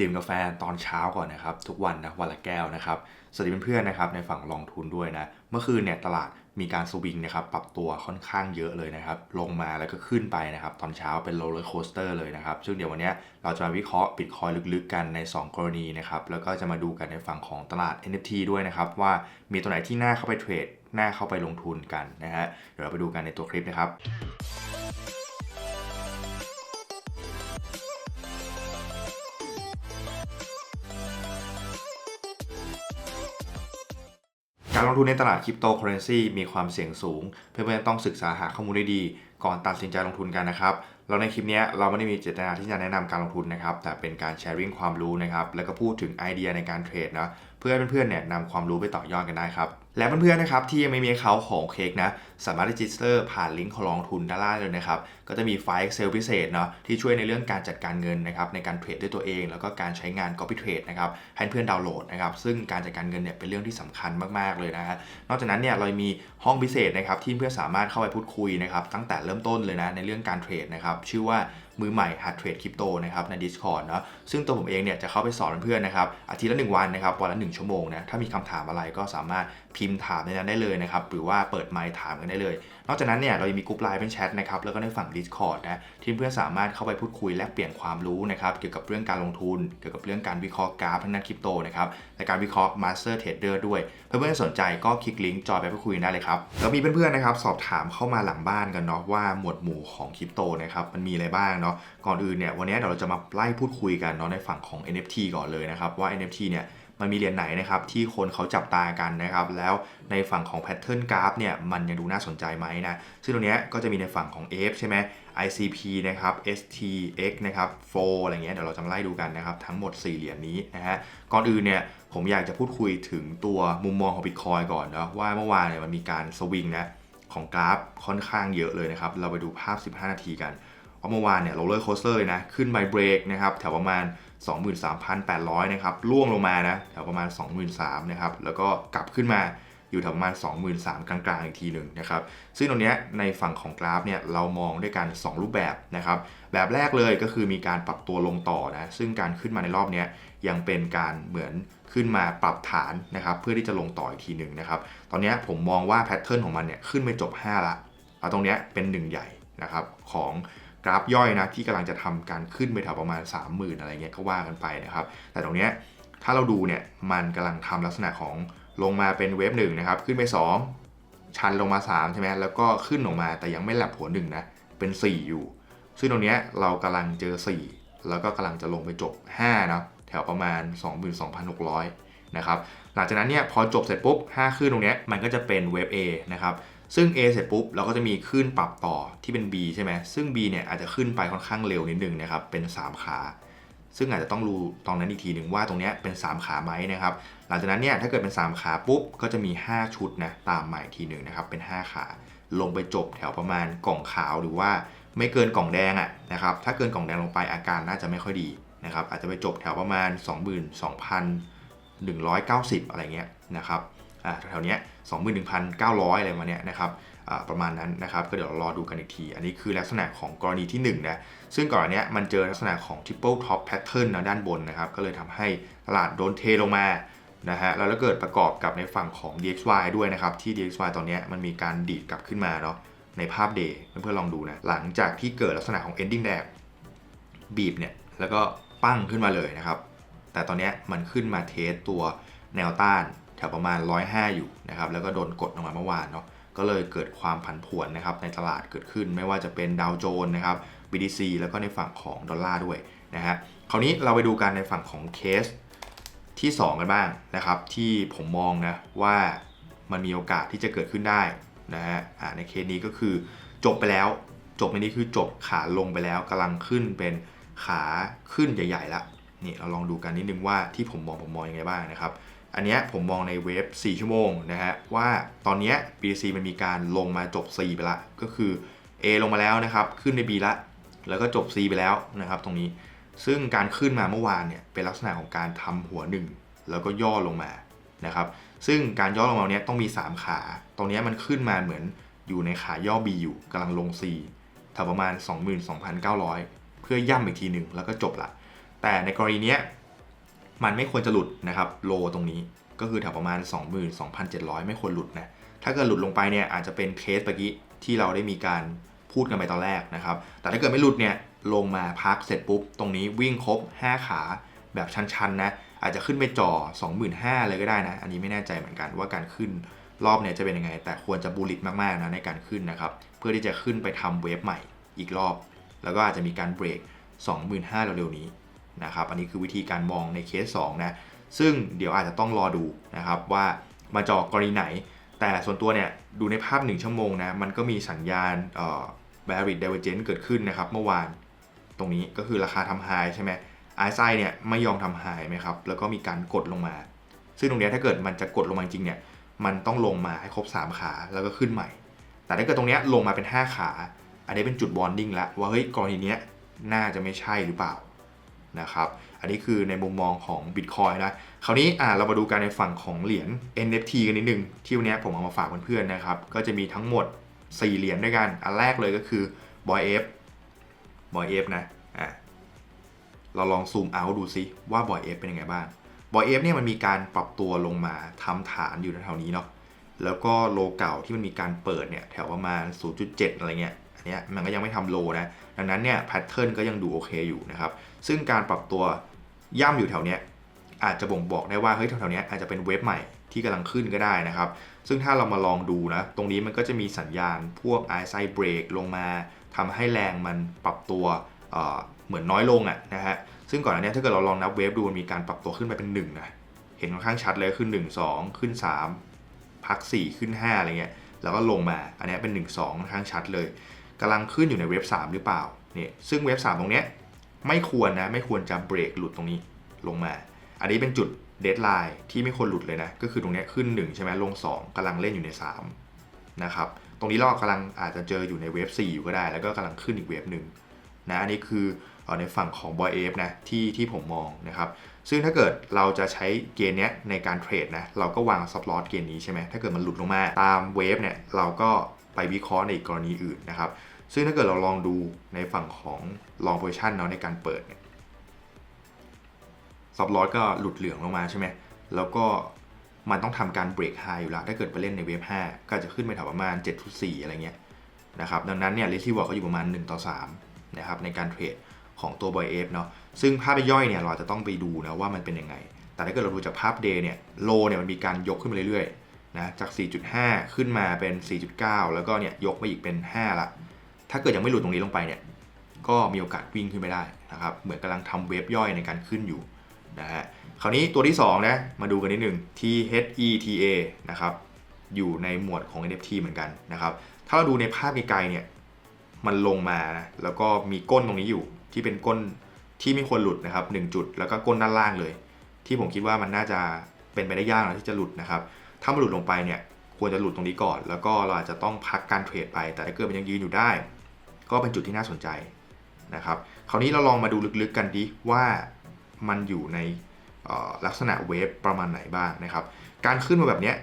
ดื่มกาแฟตอนเช้าก่อนนะครับ ทุกวันนะวันละแก้วนะครับสวัสดีเพื่อนๆนะครับในฝั่งลองทุนด้วยนะเมื่อคืนเนี่ยตลาดมีการสวิงนะครับปรับตัวค่อนข้างเยอะเลยนะครับลงมาแล้วก็ขึ้นไปนะครับตอนเช้าเป็นโรลเลอร์โคสเตอร์เลยนะครับซึ่งเดี๋ยววันนี้เราจะมาวิเคราะห์บิตคอยลึกๆกันใน 2 กรณีนะครับแล้วก็จะมาดูกันในฝั่งของตลาด NFT ด้วยนะครับว่ามีตัวไหนที่น่าเข้าไปเทรดน่าเข้าไปลงทุนกันนะฮะเดี๋ยวเราไปดูกันในตัวคลิปนะครับ การลงทุนในตลาดคริปโตเคอเรนซีมีความเสี่ยงสูง เพื่อนๆต้องศึกษาหาข้อมูลได้ดี ก่อนตัดสินใจลงทุนกันนะครับเราในคลิปนี้เราไม่ได้มีเจตนาที่จะแนะนำการลงทุนนะครับ แต่เป็นการแชร์ริ่งความรู้นะครับ แล้วก็พูดถึงไอเดียในการเทรดนะ เพื่อให้เพื่อนๆเนี่ยนำความรู้ไปต่อยอดกันได้ครับ และเพื่อนๆนะครับที่ยังไม่มีเขาของเค้กนะสามารถรีจิสเตอร์ผ่านลิงก์ของลงทุนด้านล่างเลยนะครับก็จะมีไฟล์ Excel พิเศษเนาะที่ช่วยในเรื่องการจัดการเงินนะครับในการเทรดด้วยตัวเอง แล้วก็การใช้งาน Copy Trade นะครับให้เพื่อนดาวน์โหลดนะครับซึ่งการจัดการเงินเนี่ยเป็นเรื่องที่สำคัญมากๆเลยนะฮะนอกจากนั้นเนี่ยเรามีห้องพิเศษนะครับที่เพื่อนสามารถเข้าไปพูดคุยนะครับตั้งแต่เริ่มต้นเลยนะในเรื่องการเทรดนะครับชื่อว่ามือใหม่หัดเทรดคริปโตนะครับใน Discord เนาะซึ่งตัวผมเองเนี่ยจะเข้าไปสอนเพื่อนนะครับอาทิตย์ละ1วันนะครับวันละ1ชั่วโมงนะถ้ามีคำถามอะไรก็สามารถพิมพ์ถามในนั้นได้เลยนะครับ หรือว่าเปิดไมค์ถามกันได้เลย นอกจากนั้นเนี่ยเรายังมีกลุ่มไลน์เป็นแชทนะครับ แล้วก็ในฝั่ง Discord นะ ที่เพื่อนสามารถเข้าไปพูดคุยแลกเปลี่ยนความรู้นะครับ เกี่ยวกับเรื่องการลงทุน เกี่ยวกับเรื่องการวิเคราะห์กราฟทางด้านคริปโตนะครับ และการวิเคราะห์ Master Trader ด้วย เพื่อนๆสนใจก็คลิกลิงก์จอยไปพูดคุยได้เลยครับ แล้วมีเพื่อนๆนะครับสอบถามเข้ามาหลังบ้านกันเนาะว่าหมวดหมู่ของคริปโตนะครับ มันมีอะไรบ้างเนาะ ก่อนอื่นเนี่ยวันนี้เดี๋ยวเราจะมาไล่พูดคุยกันเนาะในฝั่งของ NFT ก่อนเลยนะครับว่า NFT เนี่ย มันมีเหรียญไหนนะครับที่คนเขาจับตากันนะครับแล้วในฝั่งของแพทเทิร์นกราฟเนี่ยมันยังดูน่าสนใจไหมนะซึ่งตรงนี้ก็จะมีในฝั่งของ F ใช่ไหม ICP นะครับ STX นะครับ f o อะไรเงี้ยเดี๋ยวเราจะมาไล่ดูกันนะครับทั้งหมด 4 เหรียญนี้นะฮะก่อนอื่นเนี่ยผมอยากจะพูดคุยถึงตัวมุมมองของ Bitcoin ก่อนนะว่าเมื่อวานเนี่ยมันมีการสวิงนะของกราฟค่อนข้างเยอะเลยนะครับเราไปดูภาพ 15 นาทีกันเพราะเมื่อวานเนี่ยโรลเลอร์โคสเตอร์เลยนะขึ้นไปเบรกนะครับแถวประมาณ 23,800 นะครับล่วงลงมานะแถวประมาณ 23,000นะครับแล้วก็กลับขึ้นมาอยู่แถวประมาณ 23,000 กลางๆ อีกทีหนึ่งนะครับ ซึ่งตรงนี้ในฝั่งของกราฟเนี่ยเรามองด้วยกัน 2 รูปแบบนะครับ แบบแรกเลยก็คือมีการปรับตัวลงต่อนะ ซึ่งการขึ้นมาในรอบนี้ยังเป็นการเหมือนขึ้นมาปรับฐานนะครับ เพื่อที่จะลงต่ออีกทีหนึ่งนะครับ ตอนนี้ผมมองว่าแพทเทิร์นของมันเนี่ยขึ้นไปจบ 5 ละเอาตรงนี้เป็นหนึ่งใหญ่นะครับของ กราฟย่อยนะที่กำลังจะทำการขึ้นไปแถวประมาณ 30,000 อะไรเงี้ยก็ว่ากันไปนะครับ แต่ตรงเนี้ยถ้าเราดูเนี่ยมันกำลังทำลักษณะของลงมาเป็นเวฟหนึ่งนะครับ ขึ้นไป 2 ชันลงมา 3 ใช่ไหมแล้วก็ขึ้นออกมาแต่ยังไม่หลับหัวหนึ่งนะเป็น 4 อยู่ ซึ่งตรงเนี้ยเรากำลังเจอ 4 แล้วก็กำลังจะลงไปจบ5เนาะแถวประมาณ 22,600นะครับหลังจากนั้นเนี่ยพอจบเสร็จปุ๊บ 5 ขึ้นตรงเนี้ยมันก็จะเป็นเวฟ A นะครับ ซึ่ง A เสร็จปุ๊บเราก็จะมีขึ้นปรับต่อที่เป็น B ใช่ไหมซึ่ง B เนี่ยอาจจะขึ้นไปค่อนข้างเร็วนิดนึงนะครับเป็น 3 ขา ซึ่งอาจจะต้องรู้ตอนนั้นอีกทีหนึ่งว่าตรงนี้เป็น 3 ขาไหมนะครับหลังจากนั้นเนี่ยถ้าเกิดเป็น 3 ขาปุ๊บก็จะมี 5 ชุดนะตามมาอีกทีหนึ่งนะครับเป็น 5 ขา ลงไปจบแถวประมาณกล่องขาวหรือว่าไม่เกินกล่องแดงอะนะครับถ้าเกินกล่องแดงลงไปอาการน่าจะไม่ค่อยดีนะครับอาจจะไปจบแถวประมาณ 22,190 อะไรเงี้ยนะครับ แถวๆนี้ย21,900อะไรมาเนี้ยนะครับประมาณนั้นนะครับก็เดี๋ยวรอดูกันอีกที อันนี้คือลักษณะของกรณีที่1นะซึ่งก่อนเนี้มันเจอลักษณะของ triple top pattern นะด้านบนนะครับ ก็เลยทำให้ตลาดโดนเทลงมานะฮะแล้วก็เกิดประกอบกับในฝั่งของ DXY ด้วยนะครับ ที่ DXY ตอนนี้มันมีการดีดกลับขึ้นมาเนาะในภาพ day เพื่อนๆลองดูนะ หลังจากที่เกิดลักษณะของ ending d a บีบเนี่ยแล้วก็ปั้งขึ้นมาเลยนะครับ แต่ตอนนี้มันขึ้นมาเทสตัวแนวต้าน แถวประมาณ 105 อยู่นะครับแล้วก็โดนกดลงมาเมื่อวานเนาะก็เลยเกิดความผันผวนนะครับในตลาดเกิดขึ้นไม่ว่าจะเป็นดาวโจนส์นะครับ BTC แล้วก็ในฝั่งของดอลลาร์ด้วยนะฮะคราวนี้เราไปดูกันในฝั่งของเคสที่ 2 กันบ้างนะครับ ที่ผมมองนะว่ามันมีโอกาสที่จะเกิดขึ้นได้นะฮะในเคสนี้ก็คือจบไปแล้ว จบในนี้คือจบขาลงไปแล้วกำลังขึ้นเป็นขาขึ้นใหญ่ๆแล้วนี่เราลองดูกันนิดนึงว่าที่ผมมองผมมองยังไงบ้างนะครับ อันนี้ผมมองในเวฟ4 ชั่วโมงนะฮะว่าตอนนี้ BTC มันมีการลงมาจบ C ไปละ ก็คือ A ลงมาแล้วนะครับ ขึ้นใน B ละ แล้วก็จบ C ไปแล้วนะครับตรงนี้ ซึ่งการขึ้นมาเมื่อวานเนี่ยเป็นลักษณะของการทำหัวหนึ่งแล้วก็ย่อลงมานะครับซึ่งการย่อลงมาเนี้ยต้องมี 3 ขา ตรงนี้มันขึ้นมาเหมือนอยู่ในขาย่อ B อยู่กำลังลง C แถวประมาณ 22,900 เพื่อย่ำอีกทีหนึ่งแล้วก็จบละ แต่ในกรณีเนี้ย มันไม่ควรจะหลุดนะครับโลตรงนี้ก็คือแถวประมาณ 22,700 ไม่ควรหลุดนะถ้าเกิดหลุดลงไปเนี่ยอาจจะเป็นเคสเมื่อกี้ที่เราได้มีการพูดกันไปตอนแรกนะครับ แต่ถ้าเกิดไม่หลุดเนี่ยลงมาพักเสร็จปุ๊บ ตรงนี้วิ่งครบ 5 ขาแบบชันๆนะอาจจะขึ้นไปจ่อ 25,000 เลยก็ได้นะ อันนี้ไม่แน่ใจเหมือนกันว่าการขึ้นรอบเนี่ยจะเป็นยังไง แต่ควรจะบูลลิตมากๆนะในการขึ้นนะครับ เพื่อที่จะขึ้นไปทำเวฟใหม่อีกรอบ แล้วก็อาจจะมีการเบรก 25,000 เร็วๆนี้ นะครับอันนี้คือวิธีการมองในเคส2นะซึ่งเดี๋ยวอาจจะต้องรอดูนะครับว่ามาจอกรณีไหน แต่ส่วนตัวเนี่ยดูในภาพ 1 ชั่วโมงนะมันก็มีสัญญาณเอ่อ bearish divergence เกิดขึ้นนะครับเมื่อวานตรงนี้ก็คือราคาทำไฮใช่ไหม RSI เนี่ยไม่ยอมทำไฮไหมครับแล้วก็มีการกดลงมา ซึ่งตรงนี้ถ้าเกิดมันจะกดลงมาจริงเนี่ยมันต้องลงมาให้ครบ 3 ขาแล้วก็ขึ้นใหม่ แต่ถ้าเกิดตรงนี้ลงมาเป็น 5 ขา อันนี้เป็นจุดบอนดิ้งแล้วว่าเฮ้ยกรณีเนี้ยน่าจะไม่ใช่หรือเปล่า นะครับ อันนี้คือในมุมมองของ Bitcoin นะ คราวนี้อ่าเรามาดูกันในฝั่งของเหรียญ NFT กันนิดนึง ที่วันนี้ผมเอามาฝากเพื่อนๆนะครับ ก็จะมีทั้งหมด 4 เหรียญด้วยกัน อันแรกเลยก็คือ Boy F Boy F นะ อ่าเราลองซูมเอาดูซิว่า Boy F เป็นยังไงบ้าง Boy F เนี่ยมันมีการปรับตัวลงมาทำฐานอยู่แถวๆนี้เนาะ แล้วก็โลเก่าที่มันมีการเปิดเนี่ยแถวประมาณ 0.7 อะไรเงี้ย เนี้ยมันก็ยังไม่ทำโลนะ ดังนั้นเนี่ยแพทเทิร์นก็ยังดูโอเคอยู่นะครับ ซึ่งการปรับตัวย่ำอยู่แถวเนี้ยอาจจะบ่งบอกได้ว่าเฮ้ยแถวๆเนี้ยอาจจะเป็นเวฟใหม่ที่กำลังขึ้นก็ได้นะครับ ซึ่งถ้าเรามาลองดูนะ ตรงนี้มันก็จะมีสัญญาณพวก RSI break ลงมาทำให้แรงมันปรับตัวเเหมือนน้อยลงอะ่ะนะฮะ ซึ่งก่อนอันเนี้ถ้าเกิดเราลองนับเวฟดูมันมีการปรับตัวขึ้นไปเป็น1นะเห็นค่อนข้างชัดเลยขึ้น 1 2 ขึ้น 3 พัก 4 ขึ้น 5 อะไรเงี้ย แล้วก็ลงมา อันนี้เป็น 1 2ค่อนข้างชัดเลย กำลังขึ้นอยู่ในเวฟ3 หรือเปล่าเนี่ยซึ่งเวฟ3 ตรงเนี้ยไม่ควรนะไม่ควรจะเบรกหลุดตรงนี้ลงมา อันนี้เป็นจุดเดดไลน์ที่ไม่ควรหลุดเลยนะ ก็คือตรงนี้ขึ้น 1 ใช่ไหมลง 2กำลังเล่นอยู่ใน 3 นะครับ ตรงนี้เรากำลังอาจจะเจออยู่ในเวฟ4อยู่ก็ได้ แล้วก็กำลังขึ้นอีกเวฟหนึ่งนะอันนี้คืออในฝั่งของ Boy F นะที่ที่ผมมองนะครับ ซึ่งถ้าเกิดเราจะใช้เกณฑ์นี้ในการเทรดนะเราก็วางซับลอสเกณฑ์นี้ใช่ไหมถ้าเกิดมันหลุดลงมาตามเวฟเนี่ยเราก็ ไปวิเคราะห์ในกรณีอื่นนะครับ ซึ่งถ้าเกิดเราลองดูในฝั่งของ long position เนาะในการเปิดเนี่ยซับลอสก็หลุดเหลืองลงมาใช่ไหมแล้วก็มันต้องทำการเบรกไฮอยู่แล้ว ถ้าเกิดไปเล่นในเวฟ5ก็จะขึ้นไปแถวประมาณ7.4อะไรเงี้ยนะครับ ดังนั้นเนี่ยลิทิวอร์ก็อยู่ประมาณ 1 ต่อ3นะครับในการเทรดของตัว Boy F เนาะ ซึ่งภาพย่อยเนี่ยเราจะต้องไปดูนะว่ามันเป็นยังไง แต่ถ้าเกิดเราดูจากภาพ day เนี่ยโลเนี่ยมันมีการยกขึ้นมาเรื่อยๆ นะจาก 4.5 ขึ้นมาเป็น 4.9 แล้วก็เนี่ยยกไปอีกเป็น 5 ละ ถ้าเกิดยังไม่หลุดตรงนี้ลงไปเนี่ยก็มีโอกาสวิ่งขึ้นไปได้นะครับเหมือนกำลังทำเวฟย่อยในการขึ้นอยู่นะฮะคราวนี้ตัวที่2นะมาดูกันนิดหนึ่ง THETA นะครับอยู่ในหมวดของ NFT เหมือนกันนะครับถ้าเราดูในภาพไกลๆเนี่ยมันลงมานะแล้วก็มีก้นตรงนี้อยู่ที่เป็นก้นที่ไม่ควรหลุดนะครับ1จุด แล้วก็ก้นด้านล่างเลย ที่ผมคิดว่ามันน่าจะเป็นไปได้ยากนะที่จะหลุดนะครับ ถ้ามันหลุดลงไปเนี่ยควรจะหลุดตรงนี้ก่อน แล้วก็เราอาจจะต้องพักการเทรดไป แต่ถ้าเกิดมันยังยืนอยู่ได้ ก็เป็นจุดที่น่าสนใจนะครับคราวนี้เราลองมาดูลึกๆกันดิว่ามันอยู่ในลักษณะเวฟประมาณไหนบ้างนะครับ การขึ้นมาแบบเนี้ย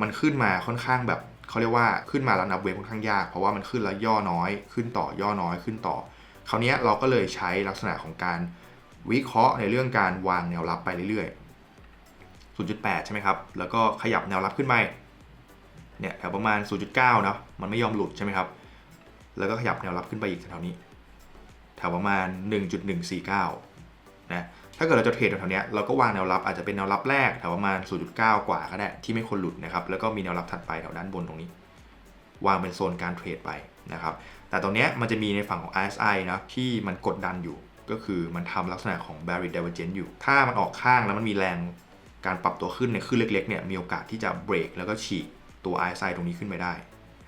มันขึ้นมาค่อนข้างแบบเขาเรียกว่าขึ้นมาแล้วนับเวฟค่อนข้างยาก เพราะว่ามันขึ้นแล้วย่อน้อย ขึ้นต่อย่อน้อยขึ้นต่อ คราวนี้เราก็เลยใช้ลักษณะของการวิเคราะห์ในเรื่องการวางแนวรับไปเรื่อยๆ 0.8 ใช่ไหมครับ แล้วก็ขยับแนวรับขึ้นไปเนี่ยแถวประมาณ 0.9เนาะมันไม่ยอมหลุดใช่ไหมครับ แล้วก็ขยับแนวรับขึ้นไปอีกแถวนี้ แถวประมาณ 1.149 นะ ถ้าเกิดเราจะเทรดแถวเนี้ยเราก็วางแนวรับอาจจะเป็นแนวรับแรกแถวประมาณ 0.9 กว่าก็ได้ที่ไม่ควรหลุดนะครับ แล้วก็มีแนวรับถัดไปแถวด้านบนตรงนี้ วางเป็นโซนการเทรดไปนะครับ แต่ตรงเนี้ยมันจะมีในฝั่งของ RSI นะที่มันกดดันอยู่ ก็คือมันทำลักษณะของ bearish divergence อยู่ ถ้ามันออกข้างแล้วมันมีแรง การปรับตัวขึ้นในขึ้นเล็กๆเนี่ยมีโอกาสที่จะเบรกแล้วก็ฉีกตัว RSI ตรงนี้ขึ้นไปได้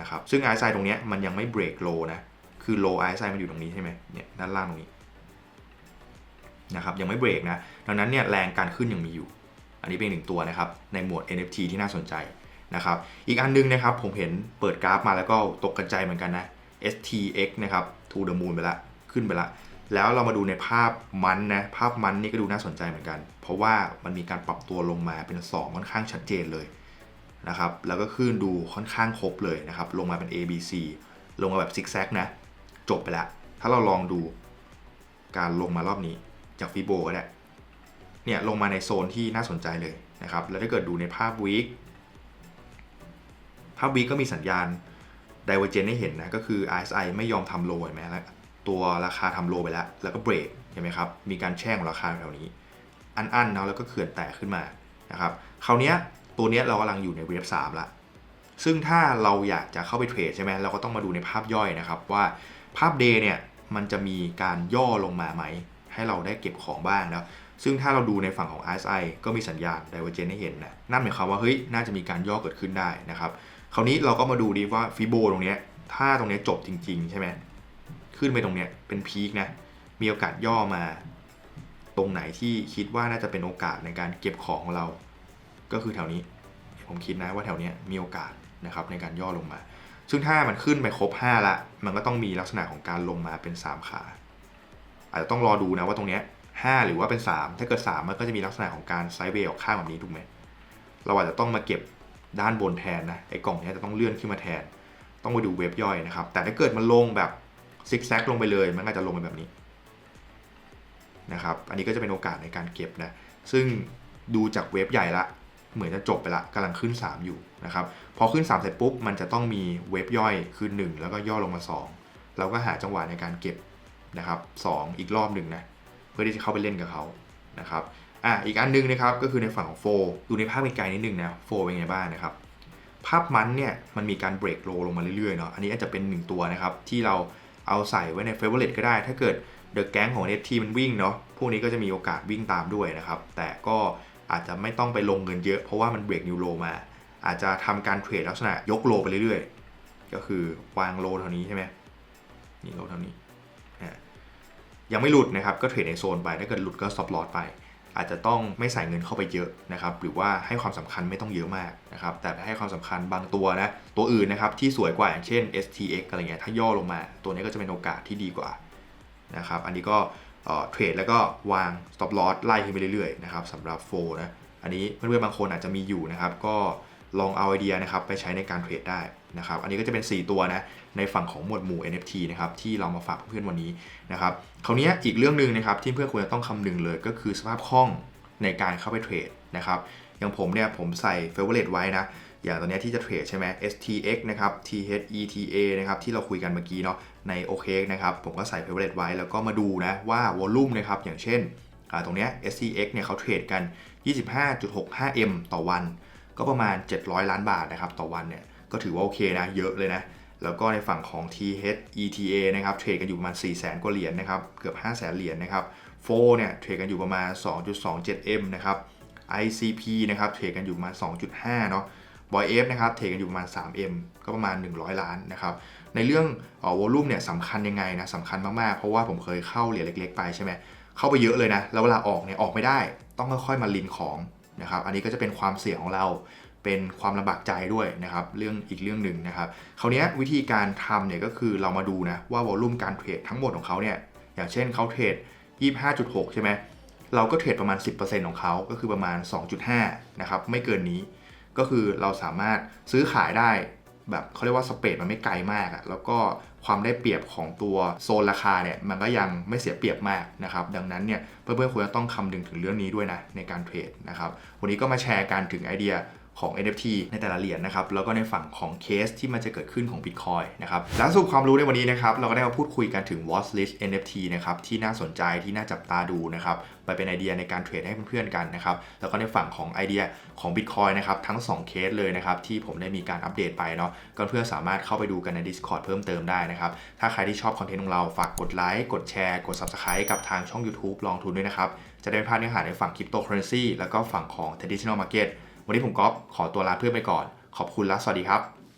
นะครับซึ่ง RSI ตรงเนี้ยมันยังไม่เบรกโลนะคือโล RSI มันอยู่ตรงนี้ใช่ไหมเนี่ยด้านล่างตรงนี้นะครับยังไม่เบรกนะดังนั้นเนี่ยแรงการขึ้นยังมีอยู่ อันนี้เป็นหนึ่งตัวนะครับในหมวด NFT ที่น่าสนใจนะครับอีกอันนึงนะครับผมเห็นเปิดกราฟมาแล้วก็ตกกระจายเหมือนกันนะ STX นะครับ to the moon ไปละขึ้นไปละ แล้วเรามาดูในภาพมันนะภาพมันนี่ก็ดูน่าสนใจเหมือนกัน เพราะว่ามันมีการปรับตัวลงมาเป็น 2 ค่อนข้างชัดเจนเลยนะครับ แล้วก็ขึ้นดูค่อนข้างครบเลยนะครับ ลงมาเป็น ABC ลงมาแบบซิกแซกนะ จบไปแล้วถ้าเราลองดูการลงมารอบนี้จากฟิโบก็ได้เนี่ยลงมาในโซนที่น่าสนใจเลยนะครับ แล้วถ้าเกิดดูในภาพวีคภาพวีคก็มีสัญญาณ divergence ให้เห็นนะ ก็คือ RSI ไม่ยอมทำโลเห็นไหมแล้ว ตัวราคาทำโลไปแล้ว แล้วก็เบรกเห็นไหมครับ มีการแช่งของราคาแถวนี้ อันๆเนาะแล้วก็เขื่อนแตกขึ้นมานะครับคราวนี้ตัวนี้เรากำลังอยู่ในเวฟ3ละซึ่งถ้าเราอยากจะเข้าไปเทรดใช่ไหมเราก็ต้องมาดูในภาพย่อยนะครับ ว่าภาพเดย์เนี่ยมันจะมีการย่อลงมาไหม ให้เราได้เก็บของบ้างนะซึ่งถ้าเราดูในฝั่งของ RSI ก็มีสัญญาณ d i v e r g e n ให้เห็นนะนั่นหมายความว่าเฮ้ยน่าจะมีการย่อเกิดขึ้นได้นะครับคราวนี้เราก็มาดูดีว่าฟิโบตรงนี้ถ้าตรงนี้จบจริง ๆ ใช่ไหม ขึ้นไปตรงเนี้ยเป็นพีคนะ มีโอกาสย่อมา ตรงไหนที่คิดว่าน่าจะเป็นโอกาสในการเก็บของของเรา ก็คือแถวนี้ ผมคิดนะว่าแถวเนี้ยมีโอกาสนะครับในการย่อลงมา ซึ่งถ้ามันขึ้นไปครบ 5 ละ มันก็ต้องมีลักษณะของการลงมาเป็น 3 ขา อาจจะต้องรอดูนะว่าตรงเนี้ย5หรือว่าเป็น 3 ถ้าเกิด 3 มันก็จะมีลักษณะของการไซด์เวย์ออกข้างแบบนี้ถูกไหมเราอาจจะต้องมาเก็บด้านบนแทนนะไอ้กล่องเนี้ยจะต้องเลื่อนขึ้นมาแทน ต้องไปดูเว็บย่อยนะครับ แต่ถ้าเกิดมันลงแบบ ซิกแซกลงไปเลยมันก็จะลงไปแบบนี้นะครับอันนี้ก็จะเป็นโอกาสในการเก็บนะซึ่งดูจากเว็บใหญ่ละเหมือนจะจบไปละกำลังขึ้น 3 อยู่นะครับพอขึ้น 3 เสร็จปุ๊บ มันจะต้องมีเว็บย่อยคือ 1 แล้วก็ย่อลงมา 2 เราก็หาจังหวะในการเก็บนะครับ2อีกรอบหนึ่งนะเพื่อที่จะเข้าไปเล่นกับเขานะครับอะอีกอันนึงนะครับก็คือในฝั่งของโฟดูในภาพไกลๆนิดนึงนะโฟเป็นไงบ้างนะครับภาพมันเนี่ยมันมีการเบรกโลลงมาเรื่อยๆเนาะอันนี้อาจจะเป็นหนึ่งตัวนะครับที่เรา เอาใส่ไว้ในเฟเวอร์เรก็ได้ ถ้าเกิดเดอะแก๊งของ NFT มันวิ่งเนาะพวกนี้ก็จะมีโอกาสวิ่งตามด้วยนะครับ แต่ก็อาจจะไม่ต้องไปลงเงินเยอะเพราะว่ามันเบรกนิวโลมา อาจจะทำการเทรดลักษณะยกโลไปเรื่อยๆ ก็คือวางโลเท่านี้ใช่ไหมนี่โลเท่านี้อะยังไม่หลุดนะครับก็เทรดในโซนไปถ้าเกิดหลุดก็ stop loss ไป อาจจะต้องไม่ใส่เงินเข้าไปเยอะนะครับหรือว่าให้ความสำคัญไม่ต้องเยอะมากนะครับแต่ให้ความสำคัญบางตัวนะตัวอื่นนะครับที่สวยกว่าอย่างเช่น STX อะไรเงี้ยถ้าย่อลงมา ตัวนี้ก็จะเป็นโอกาสที่ดีกว่านะครับอันนี้ก็เอ่อเทรดแล้วก็วาง stop loss ไล่ขึ้นไปเรื่อยๆนะครับสำหรับโฟนะอันนี้เพื่อนๆบางคนอาจจะมีอยู่นะครับก็ลองเอาไอเดียนะครับไปใช้ในการเทรดได้ นะครับ อันนี้ก็จะเป็น 4 ตัวนะในฝั่งของหมวดหมู่ NFT นะครับที่เรามาฝากเพื่อนวันนี้นะครับคราวนี้อีกเรื่องหนึ่งนะครับที่เพื่อนควรจะต้องคำนึงเลยก็คือสภาพคล่องในการเข้าไปเทรดนะครับอย่างผมเนี่ยผมใส่ favorite ไว้นะอย่างตอนนี้ที่จะเทรดใช่ไหม STX นะครับ THETA นะครับที่เราคุยกันเมื่อกี้เนาะใน OK นะครับผมก็ใส่ favorite ไว้แล้วก็มาดูนะว่า volume นะครับอย่างเช่นตรงเนี้ย STX เนี่ยเขาเทรดกัน 25.65M ต่อวัน ก็ประมาณ 700 ล้านบาทนะครับต่อวันเนี่ย ก็ถือว่าโอเคนะเยอะเลยนะ แล้วก็ในฝั่งของ THETA นะครับเทรดกันอยู่ประมาณ 4 0 0แสนกว่าเหรียญนะครับเกือบ 5 0 0แสนเหรียญนะครับโฟเนี่ยเทรดกันอยู่ประมาณ 2.27M นะครับ ICP นะครับเทรดกันอยู่ประมาณ 2.5 เนาะบอยเอฟนะครับเทรดกันอยู่ประมาณ 3M ก็ประมาณ 100 ล้านนะครับในเรื่องออวอลลุ่มเนี่ยสำคัญยังไงนะสำคัญมากๆ เพราะว่าผมเคยเข้าเหรียญเล็ก ๆ ไปใช่ไหมเข้าไปเยอะเลยนะ แล้วเวลาออกเนี่ยออกไม่ได้ ต้องค่อยๆมาลินของนะครับอันนี้ก็จะเป็นความเสี่ยงของเรา เป็นความลำบากใจด้วยนะครับเรื่องอีกเรื่องหนึ่งนะครับคราวเนี้ยวิธีการทำเนี่ยก็คือเรามาดูนะว่าวอลลุ่มการเทรดทั้งหมดของเขาเนี่ยอย่างเช่นเขาเทรด 25.6 ใช่ไหมเราก็เทรดประมาณ 10%ของเขาก็คือประมาณ 2.5 นะครับ ไม่เกินนี้ ก็คือเราสามารถซื้อขายได้แบบเขาเรียกว่าสเปรดมันไม่ไกลมากอะแล้วก็ความได้เปรียบของตัวโซนราคาเนี่ยมันก็ยังไม่เสียเปรียบมากนะครับดังนั้นเนี่ยเพื่อนๆควรจะต้องคำนึงถึงเรื่องนี้ด้วยนะในการเทรดนะครับวันนี้ก็มาแชร์กันถึงไอเดีย ของ NFT ในแต่ละเหรียญนะครับ แล้วก็ในฝั่งของเคสที่มันจะเกิดขึ้นของ Bitcoin นะครับและสรุปความรู้ในวันนี้นะครับ เราก็ได้มาพูดคุยกันถึง watch list NFT นะครับ ที่น่าสนใจที่น่าจับตาดูนะครับ ไปเป็นไอเดียในการเทรดให้เพื่อนๆกันนะครับ แล้วก็ในฝั่งของไอเดียของ Bitcoin นะครับ ทั้ง 2 เคสเลยนะครับ ที่ผมได้มีการอัปเดตไปเนาะ ก็เพื่อสามารถเข้าไปดูกันใน Discord เพิ่มเติมได้นะครับ ถ้าใครที่ชอบคอนเทนต์ของเรา ฝากกดไลค์ กดแชร์ กด Subscribe กับทางช่อง YouTube ลองทุนด้วยนะครับ จะได้ไม่พลาดเนื้อหาในฝั่ง Cryptocurrency แล้วก็ฝั่งของ Traditional Market วันนี้ผมก๊อฟขอตัวลาเพื่อนไปก่อน ขอบคุณและสวัสดีครับ